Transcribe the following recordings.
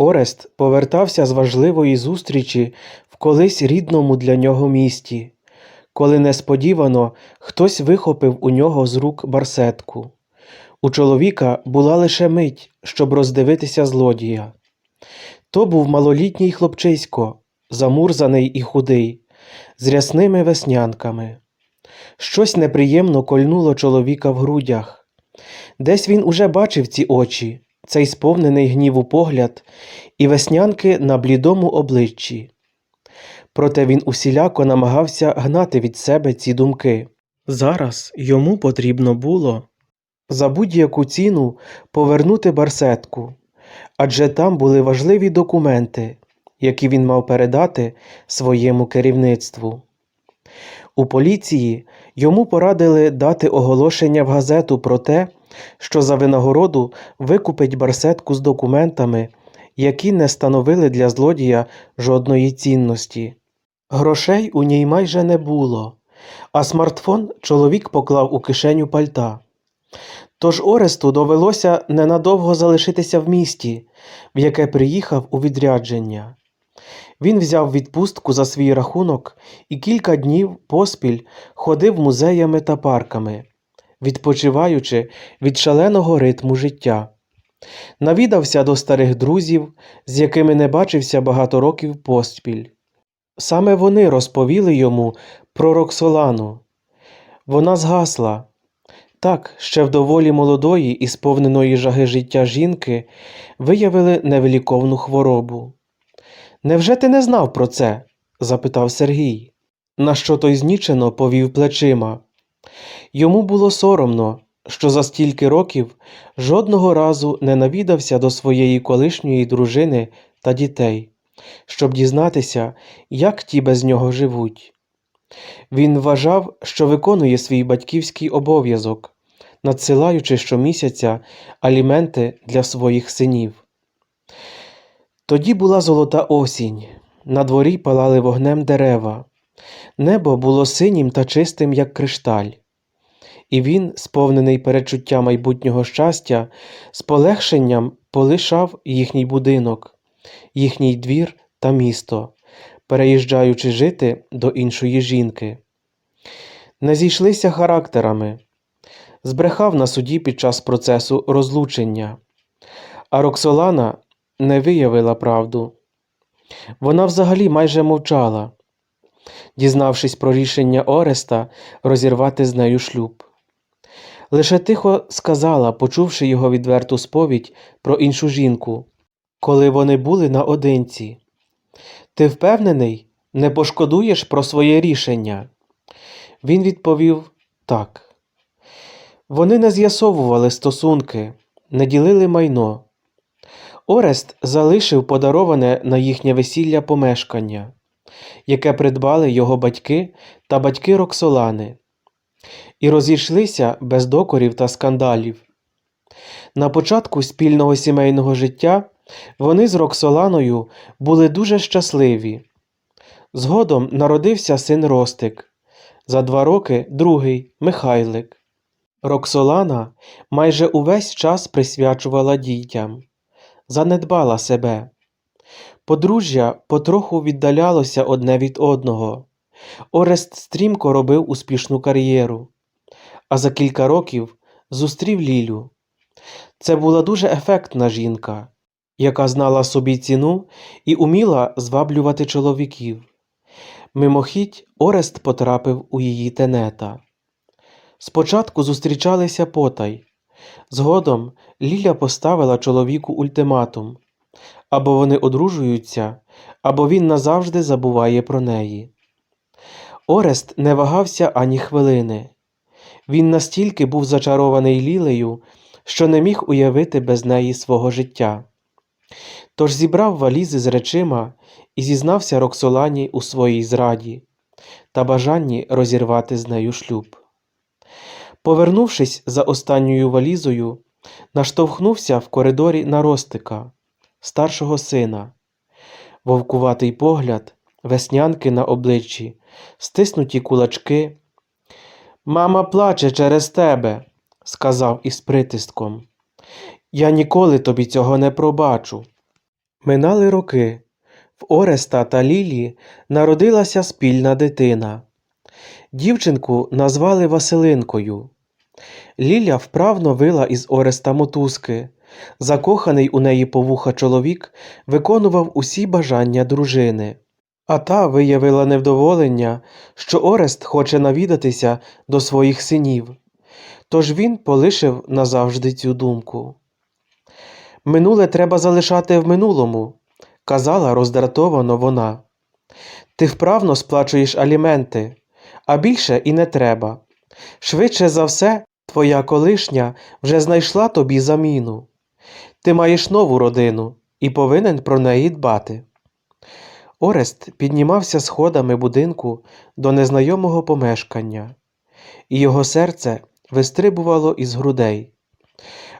Орест повертався з важливої зустрічі в колись рідному для нього місті, коли несподівано хтось вихопив у нього з рук барсетку. У чоловіка була лише мить, щоб роздивитися злодія. То був малолітній хлопчисько, замурзаний і худий, з рясними веснянками. Щось неприємно кольнуло чоловіка в грудях. Десь він уже бачив ці очі, цей сповнений гніву погляд і веснянки на блідому обличчі. Проте він усіляко намагався гнати від себе ці думки. Зараз йому потрібно було за будь-яку ціну повернути барсетку, адже там були важливі документи, які він мав передати своєму керівництву. У поліції йому порадили дати оголошення в газету про те, що за винагороду викупить барсетку з документами, які не становили для злодія жодної цінності. Грошей у ній майже не було, а смартфон чоловік поклав у кишеню пальта. Тож Оресту довелося ненадовго залишитися в місті, в яке приїхав у відрядження. Він взяв відпустку за свій рахунок і кілька днів поспіль ходив музеями та парками, відпочиваючи від шаленого ритму життя. Навідався до старих друзів, з якими не бачився багато років поспіль. Саме вони розповіли йому про Роксолану. Вона згасла. Так, ще в доволі молодої і сповненої жаги життя жінки виявили невиліковну хворобу. Невже ти не знав про це? запитав Сергій. На що той знічено повів плечима. Йому було соромно, що за стільки років жодного разу не навідався до своєї колишньої дружини та дітей, щоб дізнатися, як ті без нього живуть. Він вважав, що виконує свій батьківський обов'язок, надсилаючи щомісяця аліменти для своїх синів. Тоді була золота осінь, на дворі палали вогнем дерева, небо було синім та чистим, як кришталь, і він, сповнений перечуття майбутнього щастя, з полегшенням полишав їхній будинок, їхній двір та місто, переїжджаючи жити до іншої жінки. Не зійшлися характерами, збрехав на суді під час процесу розлучення, а Роксолана не виявила правду. Вона взагалі майже мовчала, дізнавшись про рішення Ореста розірвати з нею шлюб. Лише тихо сказала, почувши його відверту сповідь про іншу жінку, коли вони були наодинці. Ти впевнений, не пошкодуєш про своє рішення? Він відповів так. Вони не з'ясовували стосунки, не ділили майно. Орест залишив подароване на їхнє весілля помешкання, яке придбали його батьки та батьки Роксолани, і розійшлися без докорів та скандалів. На початку спільного сімейного життя вони з Роксоланою були дуже щасливі. Згодом народився син Ростик, за два роки другий Михайлик. Роксолана майже увесь час присвячувала дітям занедбала себе. Подружжя потроху віддалялося одне від одного. Орест стрімко робив успішну кар'єру, а за кілька років зустрів Лілю. Це була дуже ефектна жінка, яка знала собі ціну і уміла зваблювати чоловіків. Мимохідь Орест потрапив у її тенета. Спочатку зустрічалися потай, Згодом Ліля поставила чоловіку ультиматум або вони одружуються, або він назавжди забуває про неї. Орест не вагався ані хвилини. Він настільки був зачарований Лілею, що не міг уявити без неї свого життя. Тож зібрав валізи з речима і зізнався Роксолані у своїй зраді та бажанні розірвати з нею шлюб. Повернувшись за останньою валізою, наштовхнувся в коридорі на Ростика, старшого сина, вовкуватий погляд, веснянки на обличчі, стиснуті кулачки. Мама плаче через тебе, сказав із притиском. Я ніколи тобі цього не пробачу. Минали роки. В Ореста та Лілі народилася спільна дитина. Дівчинку назвали Василинкою. Ліля вправно вила із Ореста мотузки. Закоханий у неї по вуха чоловік виконував усі бажання дружини. А та виявила невдоволення, що Орест хоче навідатися до своїх синів. Тож він полишив назавжди цю думку. Минуле треба залишати в минулому, казала роздратовано вона. Ти вправно сплачуєш аліменти, а більше і не треба. Швидше за все, твоя колишня вже знайшла тобі заміну. Ти маєш нову родину і повинен про неї дбати. Орест піднімався сходами будинку до незнайомого помешкання, і його серце вистрибувало із грудей.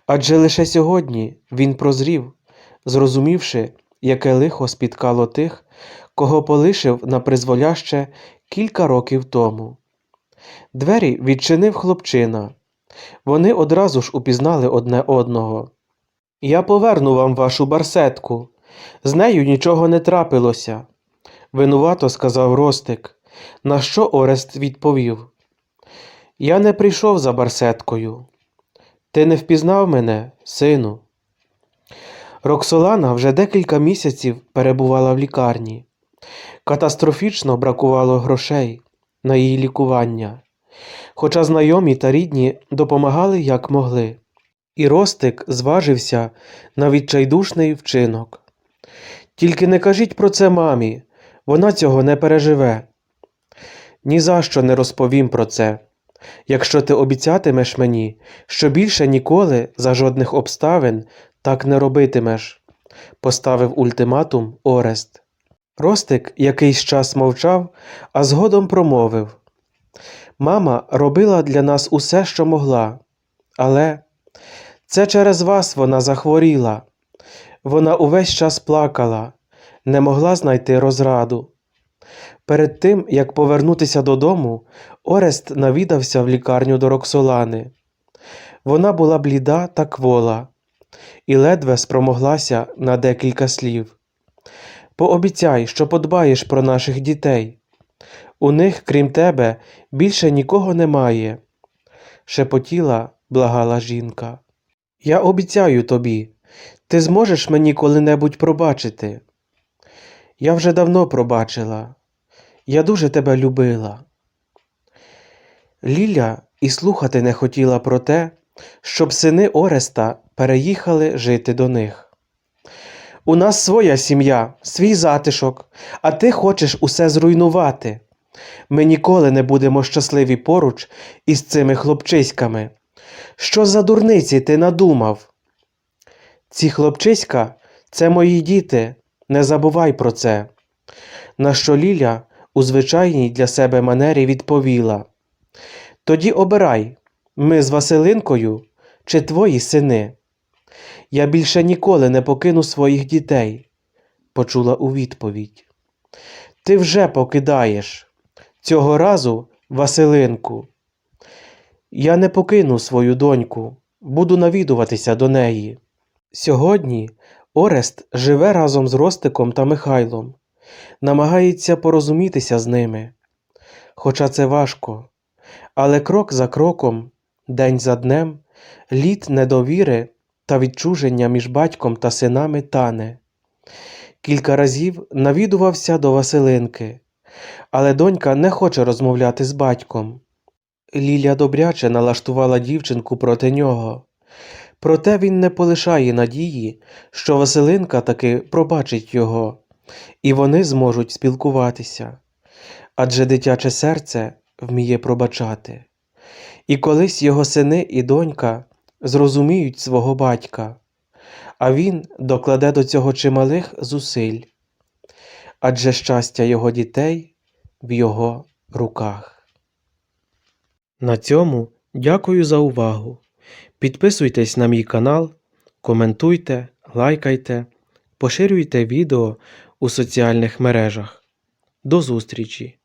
Адже лише сьогодні він прозрів, зрозумівши, яке лихо спіткало тих, кого полишив на призволяще кілька років тому. Двері відчинив хлопчина. Вони одразу ж упізнали одне одного. Я поверну вам вашу барсетку. З нею нічого не трапилося, винувато сказав Ростик, на що Орест відповів. Я не прийшов за барсеткою. Ти не впізнав мене, сину. Роксолана вже декілька місяців перебувала в лікарні. Катастрофічно бракувало грошей на її лікування, хоча знайомі та рідні допомагали як могли. І Ростик зважився на відчайдушний вчинок. Тільки не кажіть про це мамі, вона цього не переживе. Ні за що не розповім про це, якщо ти обіцятимеш мені, що більше ніколи за жодних обставин так не робитимеш, поставив ультиматум Орест. Ростик якийсь час мовчав, а згодом промовив Мама робила для нас усе, що могла, але це через вас вона захворіла. Вона увесь час плакала, не могла знайти розраду. Перед тим, як повернутися додому, Орест навідався в лікарню до Роксолани. Вона була бліда та квола, і ледве спромоглася на декілька слів. Пообіцяй, що подбаєш про наших дітей. У них, крім тебе, більше нікого немає, шепотіла, благала жінка. Я обіцяю тобі, ти зможеш мені коли-небудь пробачити. Я вже давно пробачила. Я дуже тебе любила. Ліля і слухати не хотіла про те, щоб сини Ореста переїхали жити до них. У нас своя сім'я, свій затишок, а ти хочеш усе зруйнувати. Ми ніколи не будемо щасливі поруч із цими хлопчиськами. Що за дурниці ти надумав? Ці хлопчиська це мої діти, не забувай про це. На що Ліля у звичайній для себе манері відповіла Тоді обирай, ми з Василинкою чи твої сини. Я більше ніколи не покину своїх дітей, почула у відповідь. Ти вже покидаєш цього разу Василинку. Я не покину свою доньку, буду навідуватися до неї. Сьогодні Орест живе разом з Ростиком та Михайлом, намагається порозумітися з ними. Хоча це важко, але крок за кроком, день за днем, лід недовіри та відчуження між батьком та синами тане. Кілька разів навідувався до Василинки, але донька не хоче розмовляти з батьком. Ліля добряче налаштувала дівчинку проти нього. Проте він не полишає надії, що Василинка таки пробачить його, і вони зможуть спілкуватися. Адже дитяче серце вміє пробачати. І колись його сини і донька зрозуміють свого батька, а він докладе до цього чималих зусиль. Адже щастя його дітей в його руках. На цьому дякую за увагу. Підписуйтесь на мій канал, коментуйте, лайкайте, поширюйте відео у соціальних мережах. До зустрічі!